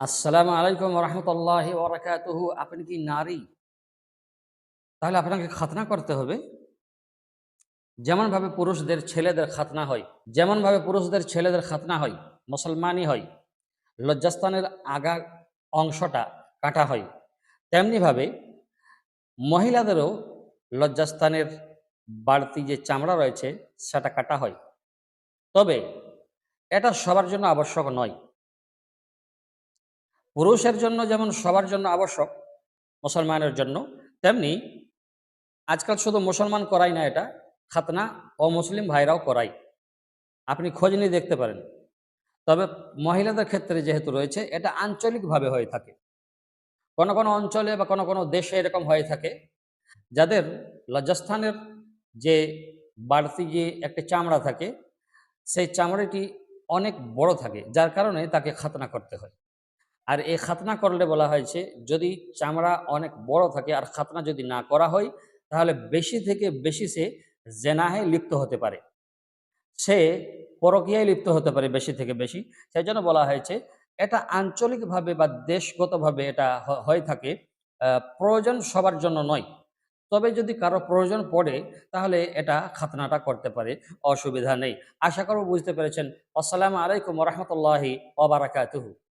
আসসালামু আলাইকুম রহমতুল্লাহ ওবরাকাতুহু। আপনি কি নারী? তাহলে আপনাকে খাতনা করতে হবে। যেমনভাবে পুরুষদের ছেলেদের খাতনা হয়, যেমনভাবে পুরুষদের ছেলেদের খাতনা হয়, মুসলমানই হয়, লজ্জাস্থানের আগা অংশটা কাটা হয়, তেমনিভাবে মহিলাদেরও লজ্জাস্থানের বাড়তি যে চামড়া রয়েছে, সেটা কাটা হয়। তবে এটা সবার জন্য আবশ্যক নয়। পুরুষের জন্য যেমন সবার জন্য আবশ্যক, মুসলমানের জন্য, তেমনি আজকাল শুধু মুসলমান করাই না এটা, খাতনা অমুসলিম ভাইরাও করাই। আপনি খোঁজ নিয়ে দেখতে পারেন। তবে মহিলাদের ক্ষেত্রে যেহেতু রয়েছে, এটা আঞ্চলিকভাবে হয়ে থাকে। কোনো কোনো অঞ্চলে বা কোনো কোনো দেশে এরকম হয়ে থাকে, যাদের লজ্জাস্থানের যে বাড়তি যে একটা চামড়া থাকে, সেই চামড়াটি অনেক বড় থাকে, যার কারণে তাকে খাতনা করতে হয়। আর এই খাতনা করলে বলা হয়েছে, যদি চামড়া অনেক বড় থাকে আর খাতনা যদি না করা হয়, তাহলে বেশি থেকে বেশি সে জেনাহে লিপ্ত হতে পারে। সে পরকীয়ায় লিপ্ত হতে পারে বেশি থেকে বেশি। সেই জন্য বলা হয়েছে, এটা আঞ্চলিকভাবে বা দেশগতভাবে এটা হয়ে থাকে প্রয়োজন সবার জন্য নয়। তবে যদি কারও প্রয়োজন পড়ে, তাহলে এটা খাতনাটা করতে পারে, অসুবিধা নেই। আশা করব বুঝতে পেরেছেন। আসসালামু আলাইকুম রহমতুল্লাহি ওবারাকাতুহু